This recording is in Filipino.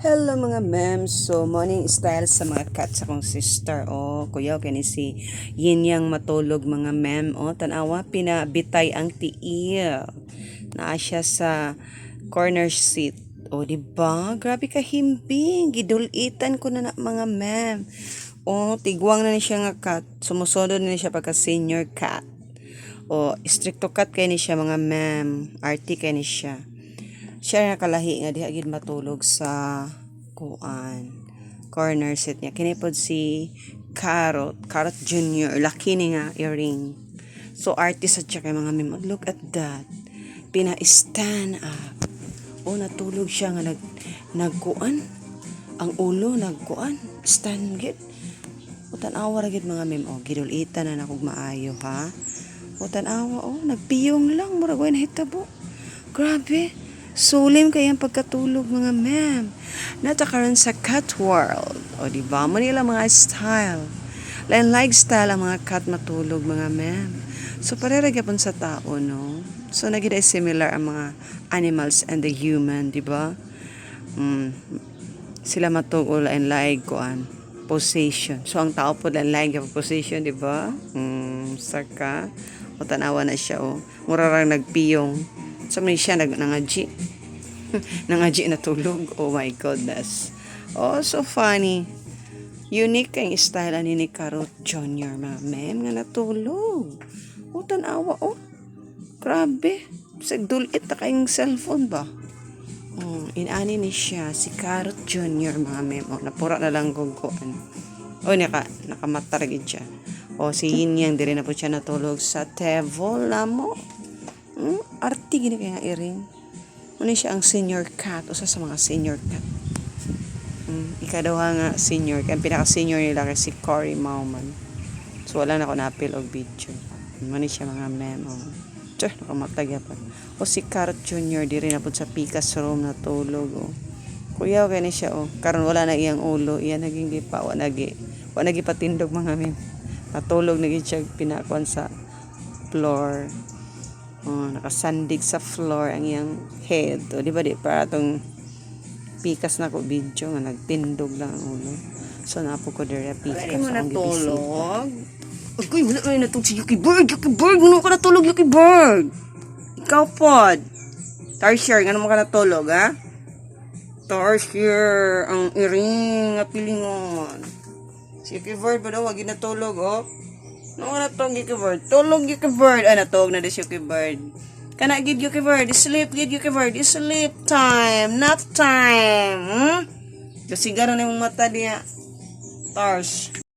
Hello mga mems. So, morning style sa mga cat sa kong sister. Oh, kuya, kani si Yin Yang matulog mga mem. Oh, tanawa, pinabitay ang tiil. Naa siya sa corner seat. Oh, di ba? Grabe ka himbing. Gidulitan ko na na mga mem. Oh, tigwang na ni siya nga cat. Sumusunod na ni siya pagka senior cat. Oh, stricto cat kay ni siya mga mem. Arty kay ni siya siya nakalahi nga diha gid matulog sa kuan corner seat niya. Kini pod si Carrot Carrot Junior. Laki ni nga earring. So artist at siya kay mga mem look at that. Pina stand up. O natulog siya nga nag nagkuan. Ang ulo nagkuan. Stand gid. O tanawa ra gid mga mem o gidulitan na nakog maayo ha? O tanawa. O nagpiyong lang. Murag way nahitabo grabe Sulim kayang pagkatulog mga ma'am. Natakaroon sa cat world. O di ba? Manila mga style. Lain like style ang mga cat matulog mga ma'am. So pareragapon sa tao, no? So nagida similar ang mga animals and the human, di ba? Mm, sila matugol and like kuan possession. So ang tao po lang like yung possession, di ba? Mm, saka o tanawa na siya o. Mura rang nagpiyong. So may siya nag nangaji. nangaji na tulog. Oh my goodness. Oh, so funny. Unique kayong style ani ni Carrot Jr. mga mem nga natulog. O tanawa oh. Grabe. Sagdulit na kayong cellphone ba? Oh, inani ni siya si Carrot Jr. mga mem. Oh, napura na lang guguan. Oh, naka, nakamatar gid siya. O si Yin Yang diri na po siya natulog sa table mo. Hmm? Arti gini kaya nga iring. Muna siya ang senior cat. Usa sa mga senior cat. Hmm. Ikadawa nga senior. Kaya ang pinaka-senior nila kay si Cory Mauman. So wala na ako na-appeal og video. Muna siya mga memo. Tsuh, nakamatag pa. O si Carrot Jr. Diri na po sa Picas room na tulog. Oh. Kuya, okay na siya. Oh. Karon wala na iyang ulo. Iyan naging gipa. Wala nagi. Wala nagi patindog mga mem. Natulog na gid siya pinakuan sa floor. Oh, nakasandig sa floor ang iyang head. O, di ba di? Para tong pikas na ko video nga nagtindog lang ang ulo. So, napo ko dira pikas. Ay mo natulog? Ay, wala na natulog si Yuki Bird. Yuki Bird, ano ka natulog, Yuki Bird? Ikaw pod. Tarsier, ano mo ka natulog, ha? Tarsier, ang iring nga pilingon. Si Yuki Bird ba daw, wag natulog, oh? Ano na tong Yuki Bird? Tulog Yuki Bird. Ay, natulog na dis Yuki Bird. Kana gid Yuki Bird. Sleep gid Yuki Bird. Sleep time. Nap time. Hmm? Kasi gano'n na mata niya. Tars.